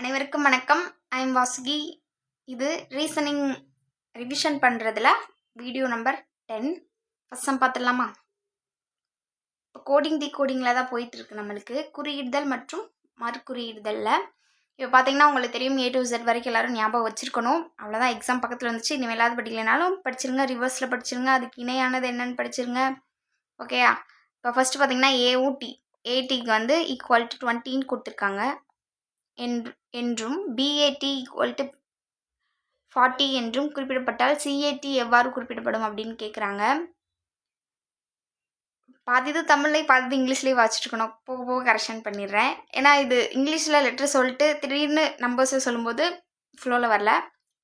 அனைவருக்கும் வணக்கம். ஐ எம் வாசுகி இது ரீசனிங் ரிவிஷன் பண்ணுறதுல video number ten first sum பார்த்துடலாமா இப்போ கோடிங் டி கோடிங்கில் தான் போயிட்டுருக்கு நம்மளுக்கு. குறியிடுதல் மற்றும் மறுகுறியிடுதலில். இப்போ பார்த்தீங்கன்னா உங்களுக்கு தெரியும் ஏ டு இசட் வரைக்கும் எல்லாரும் ஞாபகம் வச்சுருக்கணும். அவ்வளோதான் எக்ஸாம் பக்கத்தில் வந்துச்சு. இனிமேலாவது படிக்கலைனாலும் படிச்சிருங்க. ரிவர்ஸில் படிச்சிருங்க. அதுக்கு இணையானது என்னென்னு படிச்சிருங்க. ஓகேயா இப்போ ஃபஸ்ட்டு பார்த்தீங்கன்னா ஏவும் ஏடிக்கு வந்து ஈக்குவல் டு டுவெண்ட்டின்னு கொடுத்துருக்காங்க. என்றும் பிஏடி ஈக்குவல் டு ஃபார்ட்டி என்றும் குறிப்பிடப்பட்டால் சிஏடி எவ்வாறு குறிப்பிடப்படும் அப்படின்னு கேட்குறாங்க பாதி இது தமிழ்லேயே பாதி இது இங்கிலீஷ்லேயே வாசிச்சுருக்கணும். போக போக கரெக்ஷன் பண்ணிடுறேன். ஏன்னா இது இங்கிலீஷில் லெட்டர் சொல்லிட்டு திடீர்னு நம்பர்ஸை சொல்லும்போது ஃப்ளோவில் வரல.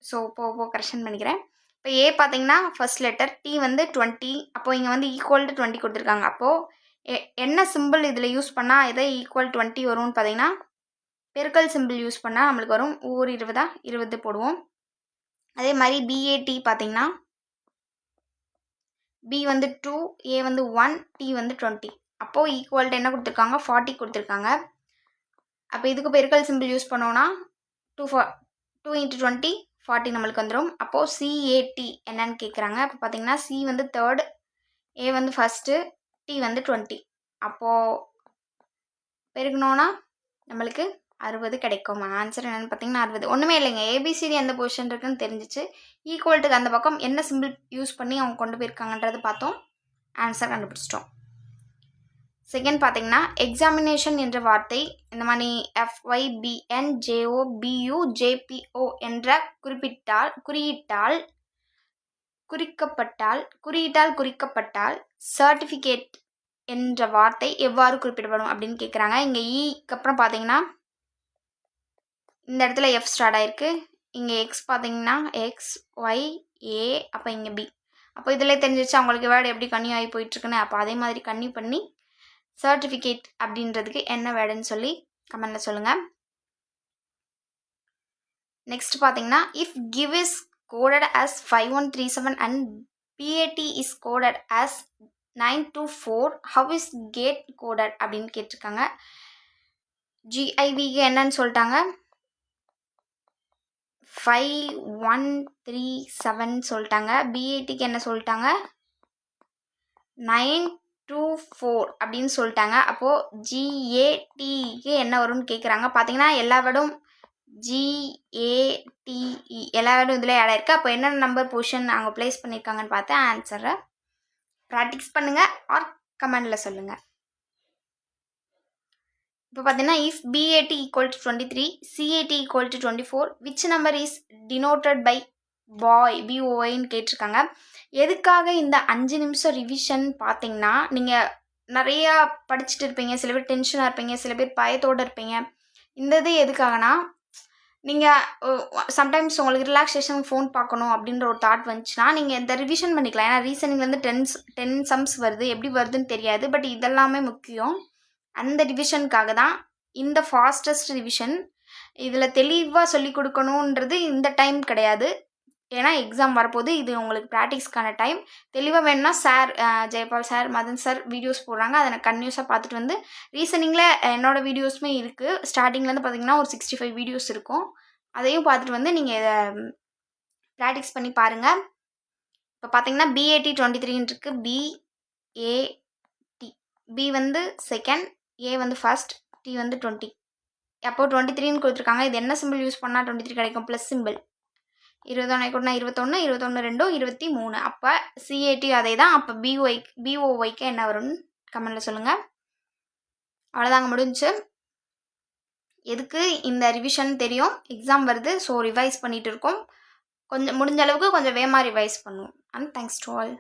ஸோ போக போக கரெக்ஷன் பண்ணிக்கிறேன். இப்போ ஏ பார்த்தீங்கன்னா ஃபர்ஸ்ட் லெட்டர் டி வந்து டுவெண்ட்டி அப்போது இங்கே வந்து ஈக்குவல் டு டுவெண்ட்டி கொடுத்துருக்காங்க. அப்போது எ என்ன சிம்பிள் இதில் யூஸ் பண்ணால் எதை ஈக்குவல் டுவெண்ட்டி வரும்னு பார்த்தீங்கன்னா பெருக்கல் சிம்பிள் யூஸ் பண்ணால் நம்மளுக்கு வரும் ஒவ்வொரு இருபதா? இருபது போடுவோம். அதே மாதிரி பிஏடி பார்த்தீங்கன்னா பி வந்து டூ ஏ வந்து ஒன் டி வந்து டுவெண்ட்டி அப்போது ஈக்குவல்ட்டு என்ன கொடுத்துருக்காங்க? ஃபார்ட்டி கொடுத்துருக்காங்க. அப்போ இதுக்கு பெருக்கல் சிம்பிள் யூஸ் பண்ணோன்னா two four two into twenty forty நம்மளுக்கு வந்துடும் அப்போது சிஏடி என்னன்னு கேட்குறாங்க அப்போ பார்த்தீங்கன்னா சி வந்து தேர்ட் ஏ வந்து ஃபஸ்ட்டு டி வந்து டுவெண்ட்டி அப்போது பெருக்கணுன்னா நம்மளுக்கு அறுபது கிடைக்கும். ஆன்சர் என்னென்னு பார்த்தீங்கன்னா அறுபது. ஒன்றுமே இல்லைங்க. ஏபிசிடி எந்த பொசிஷன் இருக்குன்னு தெரிஞ்சிச்சு. ஈக்குவல்ட்டுக்கு அந்த பக்கம் என்ன சிம்பிள் யூஸ் பண்ணி அவங்க கொண்டு போயிருக்காங்கன்றது பார்த்தோம். ஆன்சர் கண்டுபிடிச்சிட்டோம். செகண்ட் பார்த்தீங்கன்னா எக்ஸாமினேஷன் என்ற வார்த்தை இந்த மாதிரி எஃப்ஒய்பிஎன் ஜேஓ ஜேபிஓ என்ற குறிப்பிட்டால் குறியிட்டால் குறிக்கப்பட்டால் குறியிட்டால் குறிக்கப்பட்டால் சர்டிஃபிகேட் என்ற வார்த்தை எவ்வாறு குறிப்பிடப்படும் அப்படின்னு கேட்குறாங்க இங்கே ஈக்கு e அப்புறம் பார்த்தீங்கன்னா இந்த இடத்துல எஃப் ஸ்டார்ட் ஆயிருக்கு. இங்கே எக்ஸ் பார்த்தீங்கன்னா எக்ஸ் ஒய் ஏ அப்போ இங்கே பி அப்போ இதில் தெரிஞ்சிச்சு அவங்களுக்கு வேர்டு எப்படி கன்னியூ ஆகி போயிட்டுருக்குன்னு? அப்போ அதே மாதிரி கன்னியூ பண்ணி சர்டிஃபிகேட் அப்படின்றதுக்கு என்ன வேர்டுன்னு சொல்லி கமெண்டில் சொல்லுங்கள் நெக்ஸ்ட் பார்த்தீங்கன்னா if give is coded as five one three seven and B A D is coded as nine two four how is cat coded அப்படின்னு கேட்டிருக்காங்க. ஜிஐவிக்கு என்னன்னு சொல்லிட்டாங்க. ஃபைவ் ஒன் த்ரீ செவன் சொல்லிட்டாங்க. பிஏடிக்கு என்ன சொல்லிட்டாங்க? நைன் டூ ஃபோர் அப்படின்னு சொல்லிட்டாங்க. அப்போது ஜிஏடிக்கு என்ன வரும்னு கேட்குறாங்க பார்த்தீங்கன்னா எல்லா விடம் ஜிஏடிஇ எல்லா விடம் இதில் இடம் இருக்குது அப்போ என்னென்ன நம்பர் பொசிஷன் அங்கே ப்ளேஸ் பண்ணியிருக்காங்கன்னு பார்த்து ஆன்சரை ப்ராக்டிக்ஸ் பண்ணுங்கள் ஆர் கமெண்டில் சொல்லுங்கள் இப்போ பார்த்தீங்கன்னா if B A D equal to twenty three C A T equal to twenty four which number is denoted by boy பிஓஐன்னு கேட்டிருக்காங்க. எதுக்காக இந்த அஞ்சு நிமிஷம் ரிவிஷன் பார்த்தீங்கன்னா நீங்கள் நிறையா படிச்சுட்டு இருப்பீங்க சில பேர் டென்ஷனாக இருப்பீங்க சில பேர் பயத்தோடு இருப்பீங்க. இந்த இது எதுக்காகனா நீங்கள் சம்டைம்ஸ் உங்களுக்கு ரிலாக்ஸேஷன் ஃபோன் பார்க்கணும் அப்படின்ற ஒரு தாட் வந்துச்சுன்னா நீங்கள் இந்த ரிவிஷன் பண்ணிக்கலாம். ஏன்னா ரீசனிங்லேருந்து டென்ஸ் டென் சம்ஸ் வருது. எப்படி வருதுன்னு தெரியாது. பட் இதெல்லாமே முக்கியம். அந்த டிவிஷனுக்காக தான் இந்த ஃபாஸ்டஸ்ட் டிவிஷன் இதில் தெளிவாக சொல்லி கொடுக்கணுன்றது இந்த டைம் கிடையாது. ஏன்னா எக்ஸாம் வரப்போது இது உங்களுக்கு ப்ராக்டிஸ்க்கான டைம் தெளிவாக வேணும்னா sir Jayapal sir Madan sir videos போடுறாங்க. அதை நான் கன்யூஸாக பார்த்துட்டு வந்து ரீசனிங்கில் என்னோடய வீடியோஸுமே இருக்குது ஸ்டார்டிங்லேருந்து பார்த்தீங்கன்னா ஒரு சிக்ஸ்டி ஃபைவ் வீடியோஸ் இருக்கும். அதையும் பார்த்துட்டு வந்து நீங்கள் இதை ப்ராக்டிக்ஸ் பண்ணி பாருங்கள் இப்போ பார்த்தீங்கன்னா பிஏடி டுவெண்ட்டி த்ரீன்னு இருக்குது பிஏடி பி வந்து செகண்ட் ஏ வந்து ஃபஸ்ட் டி வந்து டுவெண்ட்டி அப்போது டுவெண்ட்டி த்ரீன்னு கொடுத்துருக்காங்க. இது என்ன சிம்பிள் யூஸ் பண்ணால் டுவெண்ட்டி த்ரீ கிடைக்கும்? ப்ளஸ் சிம்பிள் இருபத்தொன்னு கூட்டினா இருபத்தொன்று இருபத்தொன்று ரெண்டும் இருபத்தி மூணு. அப்போ சிஏடி அதே தான் அப்போ பிஒய் பிஓஒய்க்கு என்ன வரும்னு கமெண்டில் சொல்லுங்கள் அவ்வளோதாங்க முடிஞ்சு எதுக்கு இந்த ரிவிஷன் தெரியும்? எக்ஸாம் வருது. ஸோ ரிவைஸ் பண்ணிகிட்டு இருக்கோம். கொஞ்சம் முடிஞ்ச அளவுக்கு கொஞ்சம் வேகமாக ரிவைஸ் பண்ணுவோம். And thanks to all